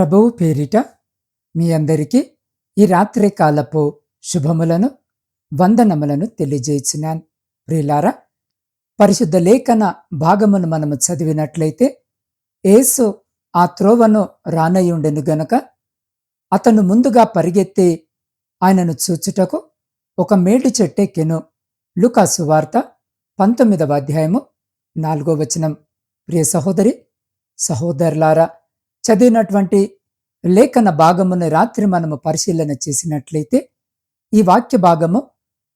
ప్రభువు పేరిట మీ అందరికీ ఈ రాత్రి కాలపు శుభములను వందనములను తెలియజేసినాను. ప్రియులారా పరిశుద్ధ లేఖన భాగమును మనము చదివినట్లయితే యేసు ఆ త్రోవను రానయ్యుండెను గనక అతను ముందుగా పరిగెత్తి ఆయనను చూచుటకు ఒక మేటి చెట్టెక్కెను లుకాసు వార్త పంతొమ్మిదవ అధ్యాయము నాలుగో వచనం. ప్రియ సహోదరి సహోదరులారా చదివినటువంటి లేఖన భాగమును రాత్రి మనము పరిశీలన చేసినట్లయితే ఈ వాక్య భాగము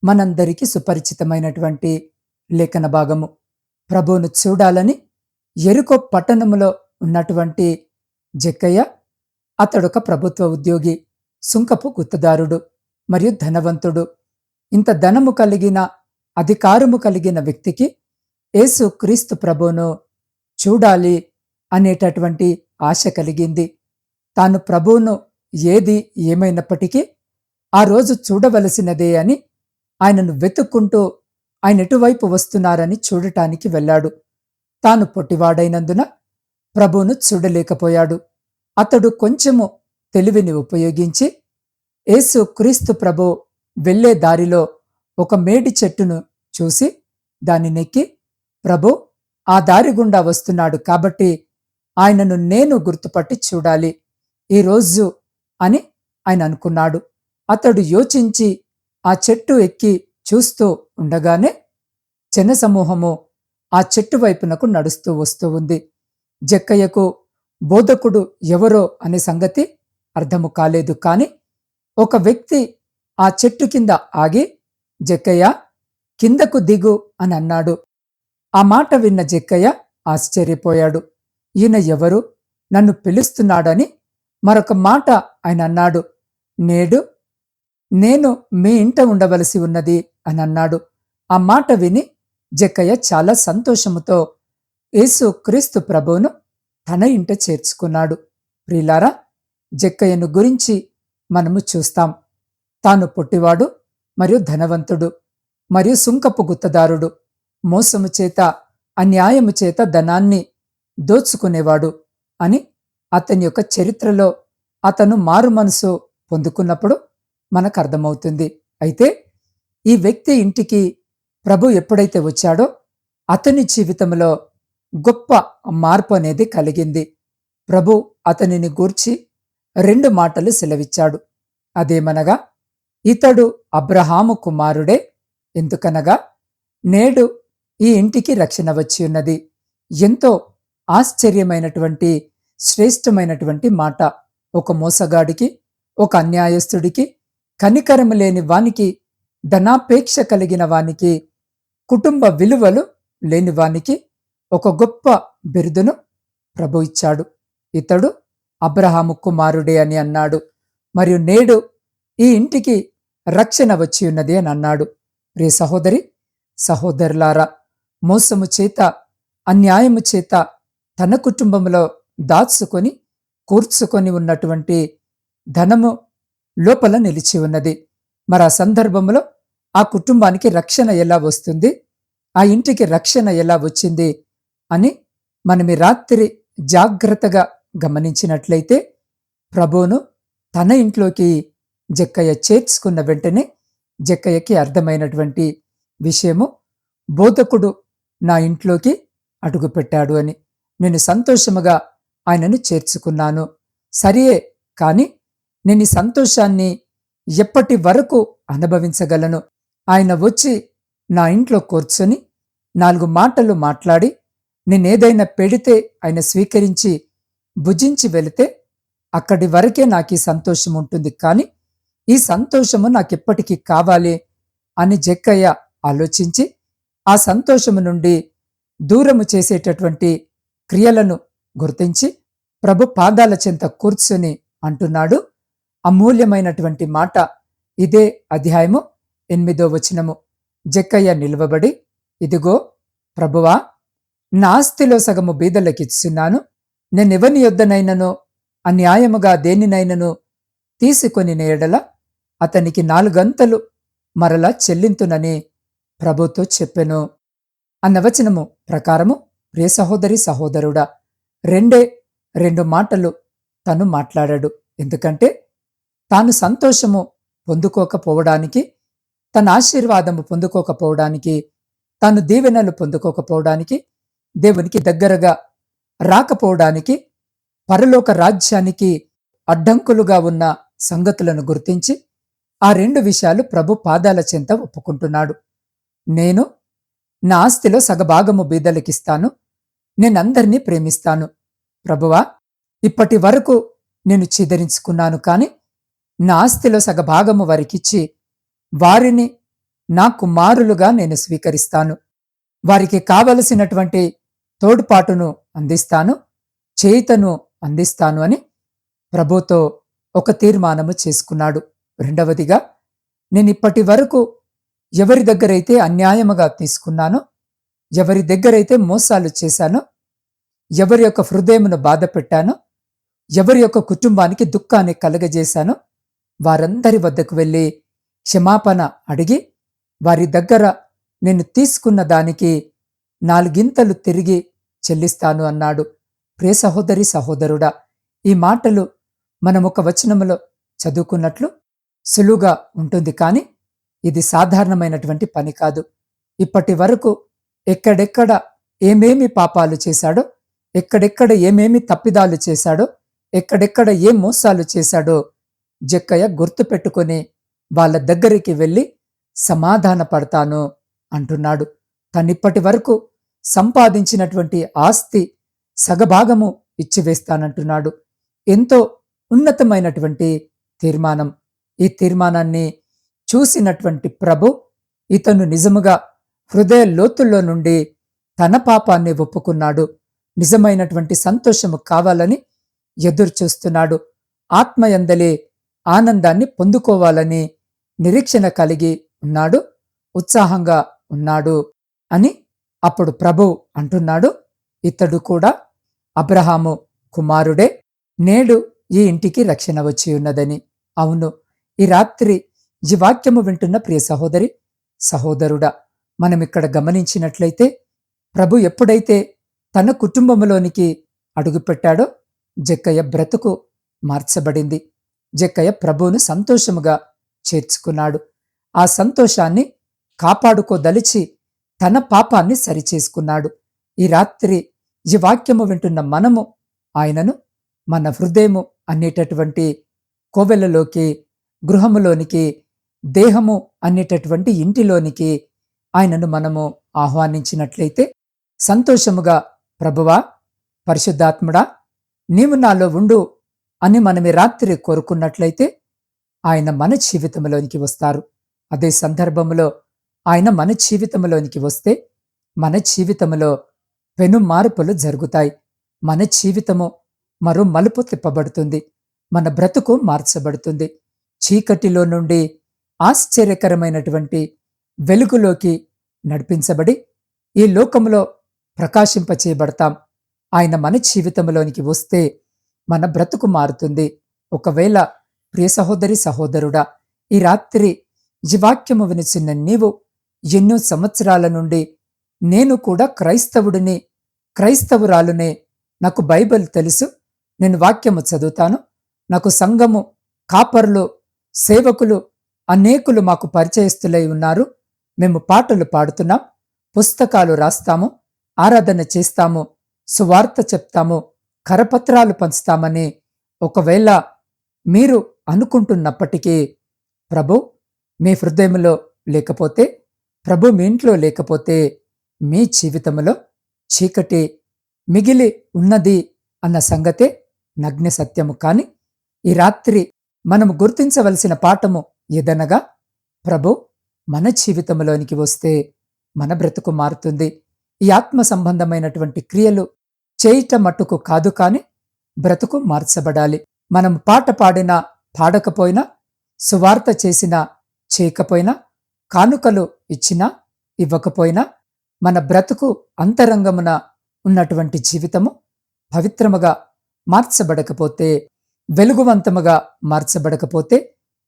మనందరికీ సుపరిచితమైనటువంటి లేఖన భాగము. ప్రభువును చూడాలని ఎరుకో పట్టణములో ఉన్నటువంటి జక్కయ్య అతడొక ప్రభుత్వ ఉద్యోగి సుంకపు గుత్తదారుడు మరియు ధనవంతుడు. ఇంత ధనము కలిగిన అధికారము కలిగిన వ్యక్తికి యేసు క్రీస్తు ప్రభువును చూడాలి అనేటటువంటి ఆశ కలిగింది. తాను ప్రభువును ఏది ఏమైనప్పటికీ ఆ రోజు చూడవలసినదే అని ఆయనను వెతుక్కుంటూ ఆయన ఎటువైపు వస్తున్నారని చూడటానికి వెళ్ళాడు. తాను పొట్టివాడైనందున ప్రభువును చూడలేకపోయాడు. అతడు కొంచెము తెలివిని ఉపయోగించి యేసు క్రీస్తు ప్రభు వెళ్ళే దారిలో ఒక మేడి చెట్టును చూసి దాన్ని నెక్కి ప్రభు ఆ దారి గుండా వస్తున్నాడు కాబట్టి ఆయనను నేను గుర్తుపట్టి చూడాలి. ఈరోజు అని ఆయన అనుకున్నాడు. అతడు యోచించి ఆ చెట్టు ఎక్కి చూస్తూ ఉండగానే జనసమూహము ఆ చెట్టు వైపునకు నడుస్తూ వస్తూ ఉంది. జక్కయ్యకు బోధకుడు ఎవరో అనే సంగతి అర్థము కాలేదు కాని ఒక వ్యక్తి ఆ చెట్టు కింద ఆగి జక్కయ్య కిందకు దిగు అని అన్నాడు. ఆ మాట విన్న జక్కయ్య ఆశ్చర్యపోయాడు. ఈయన ఎవరు? నన్ను పిలుస్తున్నాడని మరొక మాట ఆయన అన్నాడు. నేడు నేను మీ ఇంట ఉండవలసి ఉన్నది అని అన్నాడు. ఆ మాట విని జక్కయ్య చాలా సంతోషముతో యేసు క్రీస్తు ప్రభువును తన ఇంట చేర్చుకున్నాడు. ప్రిలారా జక్కయ్యను గురించి మనము చూస్తాం. తాను పొట్టివాడు మరియు ధనవంతుడు మరియు సుంకపు గుత్తదారుడు. మోసము చేత అన్యాయము చేత ధనాన్ని దోచుకునేవాడు అని అతని యొక్క చరిత్రలో అతను మారు మనసు పొందుకున్నప్పుడు మనకు అర్థమవుతుంది. అయితే ఈ వ్యక్తి ఇంటికి ప్రభు ఎప్పుడైతే వచ్చాడో అతని జీవితంలో గొప్ప మార్పు అనేది కలిగింది. ప్రభు అతనిని గూర్చి రెండు మాటలు సెలవిచ్చాడు. అదేమనగా ఇతడు అబ్రహాము కుమారుడే ఎందుకనగా నేడు ఈ ఇంటికి రక్షణ వచ్చి ఉన్నది. ఎంతో ఆశ్చర్యమైనటువంటి శ్రేష్టమైనటువంటి మాట. ఒక మోసగాడికి ఒక అన్యాయస్తుడికి కనికరము లేని వానికి ధనాపేక్ష కలిగిన వానికి కుటుంబ విలువలు లేని వానికి ఒక గొప్ప బిరుదును ప్రభు ఇచ్చాడు. ఇతడు అబ్రహాము కుమారుడే అని అన్నాడు. మరియు నేడు ఈ ఇంటికి రక్షణ వచ్చి ఉన్నది అని అన్నాడు. రే సహోదరి సహోదరులారా మోసము చేత అన్యాయము చేత తన కుటుంబంలో దాచుకొని కూర్చుకొని ఉన్నటువంటి ధనము లోపల నిలిచి ఉన్నది. మరి ఆ సందర్భంలో ఆ కుటుంబానికి రక్షణ ఎలా వస్తుంది? ఆ ఇంటికి రక్షణ ఎలా వచ్చింది? అని మనం ఈ రాత్రి జాగ్రత్తగా గమనించినట్లయితే ప్రభువును తన ఇంట్లోకి జక్కయ్య చేర్చుకున్న వెంటనే జక్కయ్యకి అర్థమైనటువంటి విషయము బోధకుడు నా ఇంట్లోకి అడుగుపెట్టాడు అని. నేను సంతోషముగా ఆయనను చేర్చుకున్నాను. సరియే కాని నేను ఈ సంతోషాన్ని ఎప్పటి వరకు అనుభవించగలను? ఆయన వచ్చి నా ఇంట్లో కూర్చొని నాలుగు మాటలు మాట్లాడి నేనేదైనా పెడితే ఆయన స్వీకరించి భుజించి వెళితే అక్కడి వరకే నాకు ఈ సంతోషం ఉంటుంది. కానీ ఈ సంతోషము నాకెప్పటికీ కావాలి? అని జక్కయ్య ఆలోచించి ఆ సంతోషము నుండి దూరము చేసేటటువంటి క్రియలను గుర్తించి ప్రభు పాదాల చెంత కూర్చుని అంటున్నాడు. అమూల్యమైనటువంటి మాట ఇదే అధ్యాయము ఎనిమిదో వచనము. జక్కయ్య నిలువబడి ఇదిగో ప్రభువా నా ఆస్తిలో సగము బీదలకిచ్చున్నాను నేనెవని యొద్దనైనను అన్యాయముగా దేనినైనను తీసుకొని నేడల అతనికి నాలుగంతలు మరలా చెల్లింతునని ప్రభుతో చెప్పెను. అన్న వచనము ప్రకారము ప్రియ సహోదరి సహోదరుడా రెండే రెండు మాటలు తను మాట్లాడాడు. ఎందుకంటే తాను సంతోషము పొందుకోకపోవడానికి తన ఆశీర్వాదము పొందుకోకపోవడానికి తాను దీవెనలు పొందుకోకపోవడానికి దేవునికి దగ్గరగా రాకపోవడానికి పరలోక రాజ్యానికి అడ్డంకులుగా ఉన్న సంగతులను గుర్తించి ఆ రెండు విషయాలు ప్రభు పాదాల చెంత ఒప్పుకుంటున్నాడు. నేను నా ఆస్తిలో సగభాగము బీదలకిస్తాను నేనందరినీ ప్రేమిస్తాను. ప్రభువా ఇప్పటి వరకు నేను చిదరించుకున్నాను కాని నా ఆస్తిలో సగభాగము వారికిచ్చి వారిని నా కుమారులుగా నేను స్వీకరిస్తాను. వారికి కావలసినటువంటి తోడ్పాటును అందిస్తాను చేతను అందిస్తాను అని ప్రభుతో ఒక తీర్మానము చేసుకున్నాడు. రెండవదిగా నేను ఇప్పటి వరకు ఎవరి దగ్గరైతే అన్యాయముగా తీసుకున్నానో ఎవరి దగ్గరైతే మోసాలు చేశానో ఎవరి యొక్క హృదయమును బాధ పెట్టానో ఎవరి యొక్క కుటుంబానికి దుఃఖాన్ని కలగజేశానో వారందరి వద్దకు వెళ్ళి క్షమాపణ అడిగి వారి దగ్గర నేను తీసుకున్న దానికి నాలుగింతలు తిరిగి చెల్లిస్తాను అన్నాడు. ప్రే సహోదరి సహోదరుడా ఈ మాటలు మనం ఒక వచనములో చదువుకున్నట్లు సులువుగా ఉంటుంది కానీ ఇది సాధారణమైనటువంటి పని కాదు. ఇప్పటి వరకు ఎక్కడెక్కడ ఏమేమి పాపాలు చేశాడో ఎక్కడెక్కడ ఏమేమి తప్పిదాలు చేశాడో ఎక్కడెక్కడ ఏం మోసాలు చేశాడో జక్కయ్య గుర్తుపెట్టుకొని వాళ్ళ దగ్గరికి వెళ్ళి సమాధాన పడతాను అంటున్నాడు. తనిప్పటి వరకు సంపాదించినటువంటి ఆస్తి సగభాగము ఇచ్చివేస్తానంటున్నాడు. ఎంతో ఉన్నతమైనటువంటి తీర్మానం. ఈ తీర్మానాన్ని చూసినటువంటి ప్రభు ఇతను నిజముగా హృదయ లోతుల్లో నుండి తన పాపాన్ని ఒప్పుకున్నాడు. నిజమైనటువంటి సంతోషము కావాలని ఎదురు చూస్తున్నాడు. ఆనందాన్ని పొందుకోవాలని నిరీక్షణ కలిగి ఉన్నాడు. ఉత్సాహంగా ఉన్నాడు అని అప్పుడు ప్రభు అంటున్నాడు. ఇతడు కూడా అబ్రహాము కుమారుడే నేడు ఈ ఇంటికి రక్షణ వచ్చి ఉన్నదని. అవును ఈ రాత్రి ఈ వాక్యము వింటున్న ప్రియ సహోదరి సహోదరుడా మనం ఇక్కడ గమనించినట్లయితే ప్రభు ఎప్పుడైతే తన కుటుంబంలోనికి అడుగుపెట్టాడో జక్కయ్య బ్రతుకు మార్చబడింది. జక్కయ్య ప్రభువును సంతోషముగా చేర్చుకున్నాడు. ఆ సంతోషాన్ని కాపాడుకోదలిచి తన పాపాన్ని సరిచేసుకున్నాడు. ఈ రాత్రి ఈ వాక్యము వింటున్న మనము ఆయనను మన హృదయము అనేటటువంటి కోవెలలోకి గృహములోనికి దేహము అనేటటువంటి ఇంటిలోనికి ఆయనను మనము ఆహ్వానించినట్లయితే సంతోషముగా ప్రభువా పరిశుద్ధాత్ముడా నీవు నాలో ఉండు అని మనమి రాత్రి కోరుకున్నట్లయితే ఆయన మన జీవితంలోనికి వస్తారు. అదే సందర్భంలో ఆయన మన జీవితంలోనికి వస్తే మన జీవితంలో పెను మార్పులు జరుగుతాయి. మన జీవితము మరో మలుపు తిప్పబడుతుంది. మన బ్రతుకు మార్చబడుతుంది. చీకటిలో నుండి ఆశ్చర్యకరమైనటువంటి వెలుగులోకి నడిపించబడి ఈ లోకంలో ప్రకాశింపచేయబడతాం. ఆయన మన జీవితంలోనికి వస్తే మన బ్రతుకు మారుతుంది. ఒకవేళ ప్రియ సహోదరి సహోదరుడా ఈ రాత్రి ఈ వాక్యము వినిచిన నీవు ఎన్నో సంవత్సరాల నుండి నేను కూడా క్రైస్తవుడిని క్రైస్తవురాలునే. నాకు బైబిల్ తెలుసు. నేను వాక్యము చదువుతాను. నాకు సంఘము కాపర్లు సేవకులు అనేకులు మాకు పరిచయస్తులై ఉన్నారు. మేము పాటలు పాడుతున్నాం పుస్తకాలు రాస్తాము ఆరాధన చేస్తాము సువార్త చెప్తాము కరపత్రాలు పంచుతామని ఒకవేళ మీరు అనుకుంటున్నప్పటికీ ప్రభు మీ హృదయంలో లేకపోతే ప్రభు మీ ఇంట్లో లేకపోతే మీ జీవితంలో చీకటి మిగిలి ఉన్నది అన్న సంగతే నగ్న సత్యము. కాని ఈ రాత్రి మనము గుర్తించవలసిన పాఠము ఏదనగా ప్రభు మన జీవితంలోనికి వస్తే మన బ్రతుకు మారుతుంది. ఈ ఆత్మ సంబంధమైనటువంటి క్రియలు చేయట మట్టుకు కాదు కాని బ్రతుకు మార్చబడాలి. మనం పాట పాడినా పాడకపోయినా సువార్త చేసినా చేయకపోయినా కానుకలు ఇచ్చినా ఇవ్వకపోయినా మన బ్రతుకు అంతరంగమున ఉన్నటువంటి జీవితము పవిత్రముగా మార్చబడకపోతే వెలుగువంతముగా మార్చబడకపోతే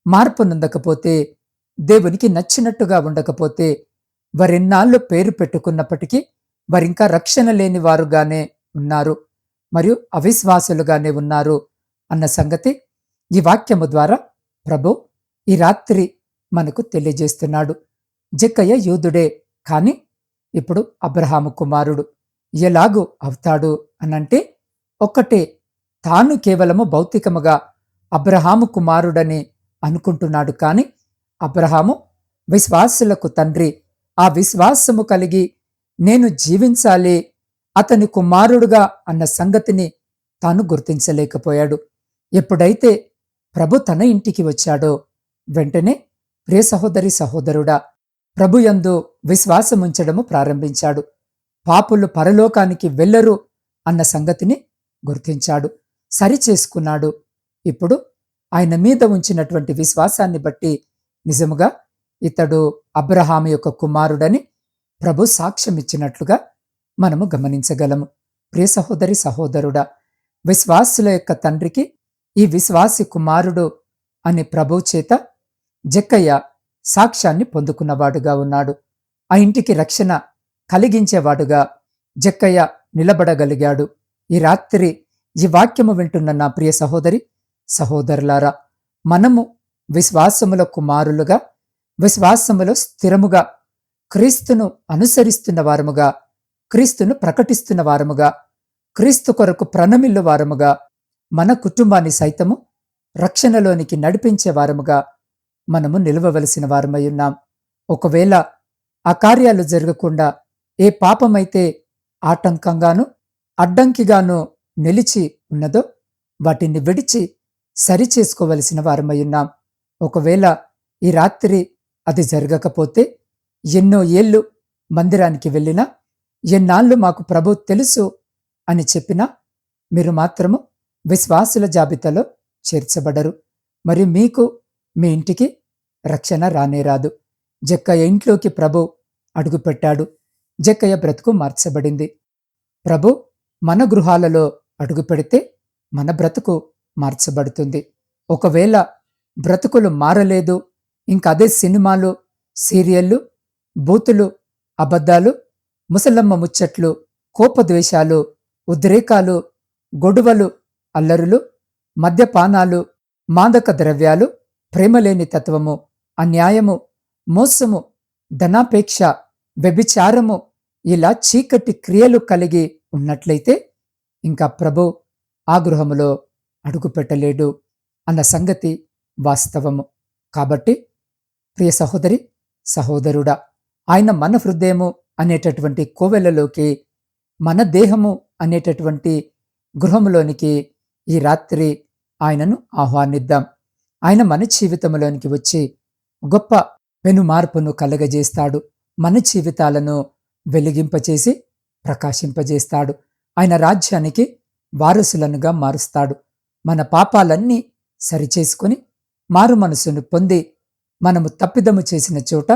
మార్పు నొందకపోతే దేవునికి నచ్చినట్టుగా ఉండకపోతే వారెన్నాళ్ళు పేరు పెట్టుకున్నప్పటికీ వారింకా రక్షణ లేని వారుగానే ఉన్నారు. మరియు అవిశ్వాసులుగానే ఉన్నారు అన్న సంగతి ఈ వాక్యము ద్వారా ప్రభు ఈ రాత్రి మనకు తెలియజేస్తున్నాడు. జక్కయ్య యూదుడే కాని ఇప్పుడు అబ్రహాము కుమారుడు ఎలాగూ అవుతాడు అనంటే ఒక్కటే తాను కేవలము భౌతికముగా అబ్రహాము కుమారుడని అనుకుంటున్నాడు కాని అబ్రహాము విశ్వాసులకు తండ్రి. ఆ విశ్వాసము కలిగి నేను జీవించాలి అతని కుమారుడుగా అన్న సంగతిని తాను గుర్తించలేకపోయాడు. ఎప్పుడైతే ప్రభు తన ఇంటికి వచ్చాడో వెంటనే ప్రియ సహోదరి సహోదరుడా ప్రభు యందు విశ్వాసముంచడము ప్రారంభించాడు. పాపులు పరలోకానికి వెళ్ళరు అన్న సంగతిని గుర్తించాడు సరిచేసుకున్నాడు. ఇప్పుడు ఆయన మీద ఉంచినటువంటి విశ్వాసాన్ని బట్టి నిజముగా ఇతడు అబ్రహాము యొక్క కుమారుడని ప్రభు సాక్ష్యమిచ్చినట్లుగా మనము గమనించగలము. ప్రియ సహోదరి సహోదరుడా విశ్వాసుల యొక్క తండ్రికి ఈ విశ్వాసి కుమారుడు అని ప్రభు చేత జక్కయ్య సాక్ష్యాన్ని పొందుకున్నవాడుగా ఉన్నాడు. ఆ ఇంటికి రక్షణ కలిగించేవాడుగా జక్కయ్య నిలబడగలిగాడు. ఈ రాత్రి ఈ వాక్యము వింటున్న నా ప్రియ సహోదరి సహోదరులారా మనము విశ్వాసముల కుమారులుగా విశ్వాసములో స్థిరముగా క్రీస్తును అనుసరిస్తున్న వారముగా క్రీస్తును ప్రకటిస్తున్న వారముగా క్రీస్తు కొరకు ప్రణమిల్లు వారముగా మన కుటుంబాన్ని సైతము రక్షణలోనికి నడిపించే వారముగా మనము నిలవవలసిన వారమై ఉన్నాం. ఒకవేళ ఆ కార్యాలు జరగకుండా ఏ పాపమైతే ఆటంకంగాను అడ్డంకిగాను నిలిచి ఉన్నదో వాటిని విడిచి సరిచేసుకోవలసిన వారమై ఉన్నాం. ఒకవేళ ఈ రాత్రి అది జరగకపోతే ఎన్నో ఏళ్ళు మందిరానికి వెళ్ళినా ఎన్నాళ్ళు మాకు ప్రభు తెలుసు అని చెప్పినా మీరు మాత్రము విశ్వాసుల జాబితాలో చేర్చబడరు. మరి మీకు మీ ఇంటికి రక్షణ రానేరాదు జక్కయ్య ఇంట్లోకి ప్రభు అడుగుపెట్టాడు. జక్కయ్య బ్రతుకు మార్చబడింది. ప్రభు మన గృహాలలో అడుగుపెడితే మన బ్రతుకు మార్చబడుతుంది. ఒకవేళ బ్రతుకులు మారలేదు. ఇంకదే సినిమాలు సీరియళ్ళు బూతులు అబద్ధాలు ముసలమ్మ ముచ్చట్లు కోపద్వేషాలు ఉద్రేకాలు గొడవలు అల్లరులు మద్యపానాలు మాదక ద్రవ్యాలు ప్రేమలేని తత్వము అన్యాయము మోసము ధనాపేక్ష వ్యభిచారము ఇలా చీకటి క్రియలు కలిగి ఉన్నట్లయితే ఇంకా ప్రభు ఆ గృహములో అడుగుపెట్టలేడు అన్న సంగతి వాస్తవము. కాబట్టి ప్రియ సహోదరి సహోదరుడా ఆయన మన హృదయము అనేటటువంటి కోవెలలోకి మన దేహము అనేటటువంటి గృహములోనికి ఈ రాత్రి ఆయనను ఆహ్వానిద్దాం. ఆయన మన జీవితంలోనికి వచ్చి గొప్ప వెను మార్పును కలగజేస్తాడు. మన జీవితాలను వెలిగింపచేసి ప్రకాశింపజేస్తాడు. ఆయన రాజ్యానికి వారసులనుగా మారుస్తాడు. మన పాపాలన్నీ సరిచేసుకొని మారు మనసును పొంది మనము తప్పిదము చేసిన చోట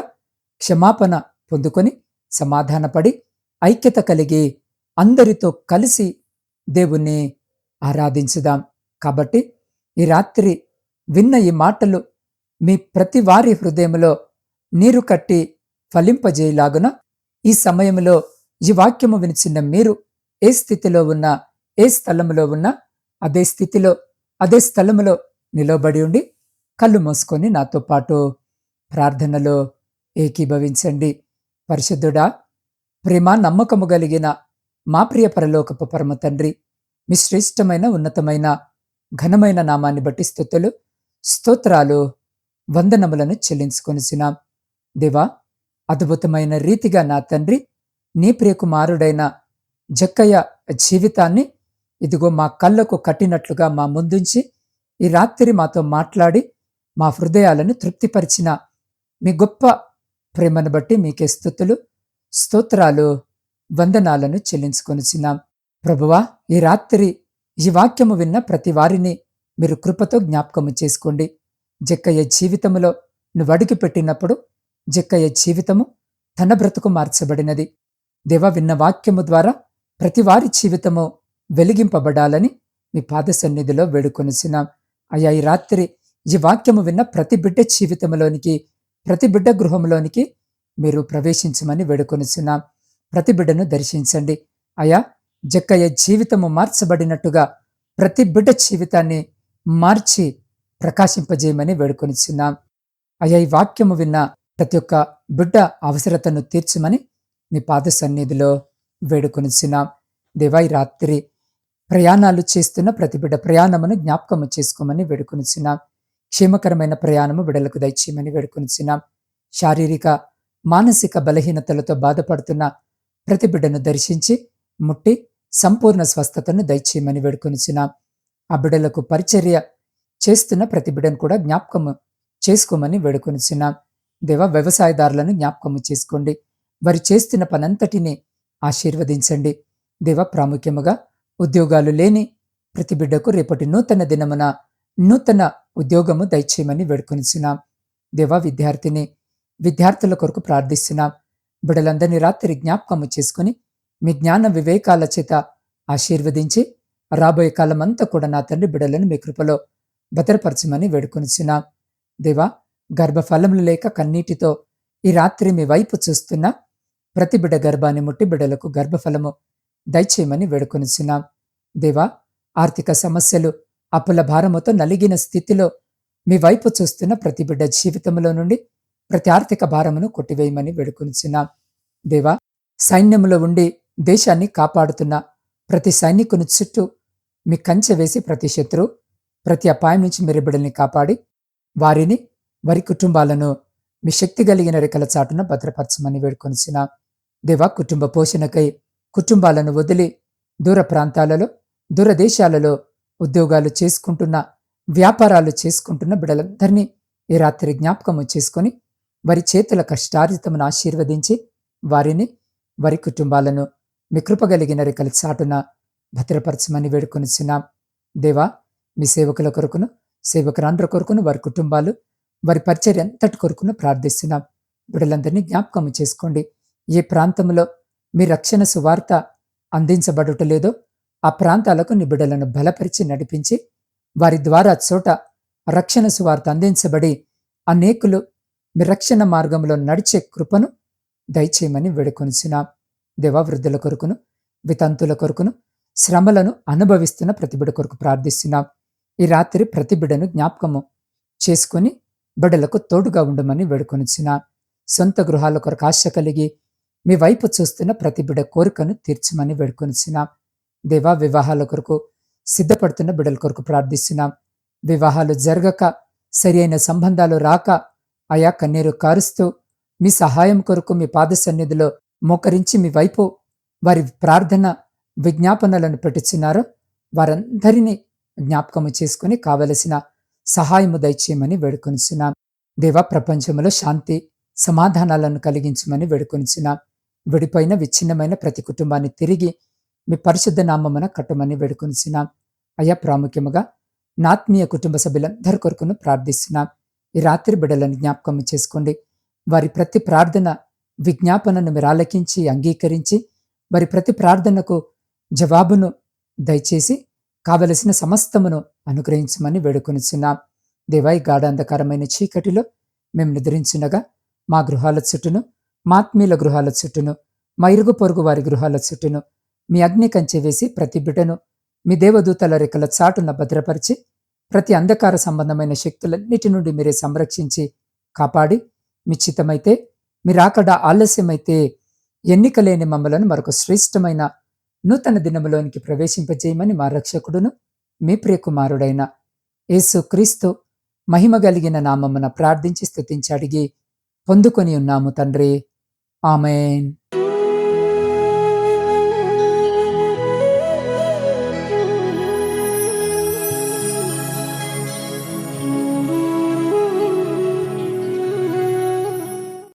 క్షమాపణ పొందుకొని సమాధానపడి ఐక్యత కలిగి అందరితో కలిసి దేవుణ్ణి ఆరాధించుదాం. కాబట్టి ఈ రాత్రి విన్న ఈ మాటలు మీ ప్రతి వారి హృదయంలో నీరు కట్టి ఫలింపజేయలాగున ఈ సమయంలో ఈ వాక్యము వినిచిన్న మీరు ఏ స్థితిలో ఉన్నా ఏ స్థలములో ఉన్నా అదే స్థితిలో అదే స్థలములో నిలబడి ఉండి కళ్ళు మూసుకొని నాతో పాటు ప్రార్థనలో ఏకీభవించండి. పరిశుద్ధుడా ప్రేమ నమ్మకము కలిగిన మా ప్రియ పరలోకపు పరమ తండ్రి మీ శ్రేష్టమైన ఉన్నతమైన ఘనమైన నామాన్ని బట్టి స్థుతులు స్తోత్రాలు వందనములను చెల్లించుకొనిసినాం దేవా అద్భుతమైన రీతిగా నా తండ్రి నీ ప్రియకుమారుడైన జక్కయ్య జీవితాన్ని ఇదిగో మా కళ్ళకు కట్టినట్లుగా మా ముందుంచి ఈ రాత్రి మాతో మాట్లాడి మా హృదయాలను తృప్తిపరిచిన మీ గొప్ప ప్రేమను బట్టి మీకే స్థుతులు స్తోత్రాలు వందనాలను చెల్లించుకొనిచున్నాం. ప్రభువా ఈ రాత్రి ఈ వాక్యము విన్న ప్రతి వారిని మీరు కృపతో జ్ఞాపకము చేసుకోండి. జక్కయ్య జీవితములో నువ్వు అడుగు పెట్టినప్పుడు జక్కయ్య జీవితము తన బ్రతుకు మార్చబడినది. దేవ విన్న వాక్యము ద్వారా ప్రతి వారి జీవితము వెలిగింపబడాలని మీ పాద సన్నిధిలో వేడుకొనిసినాం అయ్యా ఈ రాత్రి ఈ వాక్యము విన్న ప్రతి బిడ్డ జీవితంలోనికి ప్రతి బిడ్డ గృహంలోనికి మీరు ప్రవేశించమని వేడుకొనిచున్నాం. ప్రతి బిడ్డను దర్శించండి. అయా జక్కయ్య జీవితము మార్చబడినట్టుగా ప్రతి బిడ్డ జీవితాన్ని మార్చి ప్రకాశింపజేయమని వేడుకొనిచున్నాం. అయ్యా ఈ వాక్యము విన్న ప్రతి ఒక్క బిడ్డ అవసరతను తీర్చమని నీ పాద సన్నిధిలో వేడుకొనిచున్నాం. దేవాయి రాత్రి ప్రయాణాలు చేస్తున్న ప్రతి బిడ్డ ప్రయాణమును జ్ఞాపకము చేసుకోమని వేడుకొనిచున్నాం. క్షేమకరమైన ప్రయాణము బిడలకు దయచేయమని వేడుకొనిచున్నాం. శారీరక మానసిక బలహీనతలతో బాధపడుతున్న ప్రతి బిడ్డను దర్శించి ముట్టి సంపూర్ణ స్వస్థతను దయచేయమని వేడుకొనిచున్నాం. ఆ బిడ్డలకు పరిచర్య చేస్తున్న ప్రతి బిడ్డను కూడా జ్ఞాపకము చేసుకోమని వేడుకొనిచున్నాం. దేవ వ్యవసాయదారులను జ్ఞాపకము చేసుకోండి. వారు చేస్తున్న పనంతటిని ఆశీర్వదించండి. దేవ ప్రాముఖ్యముగా ఉద్యోగాలు లేని ప్రతి బిడ్డకు రేపటి నూతన దినమున నూతన ఉద్యోగము దయచేయమని వేడుకొనిచున్నాం. దేవా విద్యార్థిని విద్యార్థుల కొరకు ప్రార్థిస్తున్నాం. బిడలందరినీ రాత్రి జ్ఞాపకము చేసుకుని మీ జ్ఞాన వివేకాల చేత ఆశీర్వదించి రాబోయే కాలమంతా కూడా నా తండ్రి బిడలను మీ కృపలో భద్రపరచమని వేడుకొనిచున్నాం. దేవా గర్భఫలములు లేక కన్నీటితో ఈ రాత్రి మీ వైపు చూస్తున్న ప్రతి బిడ గర్భాన్ని ముట్టి బిడలకు గర్భఫలము దయచేయమని వేడుకొనిచున్నాం. దేవా ఆర్థిక సమస్యలు అప్పుల భారముతో నలిగిన స్థితిలో మీ వైపు చూస్తున్న ప్రతి బిడ్డ జీవితంలో నుండి ప్రతి ఆర్థిక భారమును కొట్టివేయమని వేడుకొనిచున్నాం. దేవా సైన్యములో ఉండి దేశాన్ని కాపాడుతున్న ప్రతి సైనికుని చుట్టూ మీ కంచె వేసి ప్రతి శత్రు ప్రతి అపాయం నుంచి మీరు బిడ్డల్ని కాపాడి వారిని వారి కుటుంబాలను మీ శక్తి కలిగిన రెక్కల చాటున భద్రపరచమని వేడుకొనిచిన దేవా కుటుంబ పోషణకై కుటుంబాలను వదిలి దూర ప్రాంతాలలో దూర దేశాలలో ఉద్యోగాలు చేసుకుంటున్న వ్యాపారాలు చేసుకుంటున్న బిడలందరినీ ఈ రాత్రి జ్ఞాపకము చేసుకొని వారి చేతుల కష్టార్జితమును ఆశీర్వదించి వారిని వారి కుటుంబాలను మీ కృపగలిగిన రెక్కల చాటున భద్రపరచమని వేడుకొనిచున్నాం. దేవా మీ సేవకుల కొరకును సేవకురాండ్ర కొరకును వారి కుటుంబాలు వారి పరిచర్య ఎంతటి కొరకును ప్రార్థిస్తున్నాం. బిడ్డలందరినీ జ్ఞాపకం చేసుకోండి. ఏ ప్రాంతంలో మీ రక్షణ సువార్త అందించబడుటలేదో ఆ ప్రాంతాలకు నీ బిడ్డలను బలపరిచి నడిపించి వారి ద్వారా చోట రక్షణ సువార్త అందించబడి అనేకులు మీ రక్షణ మార్గంలో నడిచే కృపను దయచేయమని వేడుకొనిచున్నాం. దేవవృద్ధుల కొరకును వితంతుల కొరకును శ్రమలను అనుభవిస్తున్న ప్రతిబిడ కొరకు ప్రార్థిస్తున్నాం. ఈ రాత్రి ప్రతిబిడను జ్ఞాపకము చేసుకొని బిడ్డలకు తోడుగా ఉండమని వేడుకొనిచ్చిన సొంత గృహాల కొరకు ఆశ కలిగి మీ వైపు చూస్తున్న ప్రతిబిడ కోరికను తీర్చమని వేడుకొనిచ్చినాం దేవా వివాహాల కొరకు సిద్ధపడుతున్న బిడల కొరకు ప్రార్థిస్తున్నాం. వివాహాలు జరగక సరి అయిన సంబంధాలు రాక ఆయా కన్నీరు కారుస్తూ మీ సహాయం కొరకు మీ పాద సన్నిధిలో మోకరించి మీ వైపు వారి ప్రార్థన విజ్ఞాపనలను పెట్టుచున్నారో. వారందరినీ జ్ఞాపకము చేసుకుని కావలసిన సహాయము దయచేయమని వేడుకొనిచున్నాం. దేవ ప్రపంచంలో శాంతి సమాధానాలను కలిగించమని వేడుకొనిచున్నాం. విడిపోయిన విచ్ఛిన్నమైన ప్రతి కుటుంబాన్ని తిరిగి మీ పరిశుద్ధ నామమున కట్టమని వేడుకొనిచున్నాం. అయ్యా ప్రాముఖ్యముగా నాత్మీయ కుటుంబ సభ్యులందరి కొరకును ప్రార్థిస్తున్నాం. ఈ రాత్రి బిడ్డలను జ్ఞాపకం చేసుకోండి. వారి ప్రతి ప్రార్థన విజ్ఞాపనను మీరు ఆలకించి అంగీకరించి వారి ప్రతి ప్రార్థనకు జవాబును దయచేసి కావలసిన సమస్తమును అనుగ్రహించమని వేడుకొనిచున్నాం. దేవాయి గాఢాంధకరమైన చీకటిలో మేము నిద్రించినగా మా గృహాల చుట్టూను మాత్మీయుల గృహాల చుట్టూను మా ఇరుగు పొరుగు వారి గృహాల చుట్టూను మీ అగ్ని కంచె వేసి ప్రతి బిడ్డను మీ దేవదూతల రెక్కల చాటున భద్రపరిచి ప్రతి అంధకార సంబంధమైన శక్తులన్నిటి నుండి మీరే సంరక్షించి కాపాడి మీ చిత్తమైతే మీరాకడ ఆలస్యమైతే ఎన్నికలేని మమ్మలను మరొక శ్రేష్టమైన నూతన దినములోనికి ప్రవేశింపజేయమని మా రక్షకుడును మీ ప్రియకుమారుడైన యేసు క్రీస్తు మహిమ కలిగిన నామమున ప్రార్థించి స్థుతించి అడిగి పొందుకొని ఉన్నాము తండ్రి. ఆమెన్.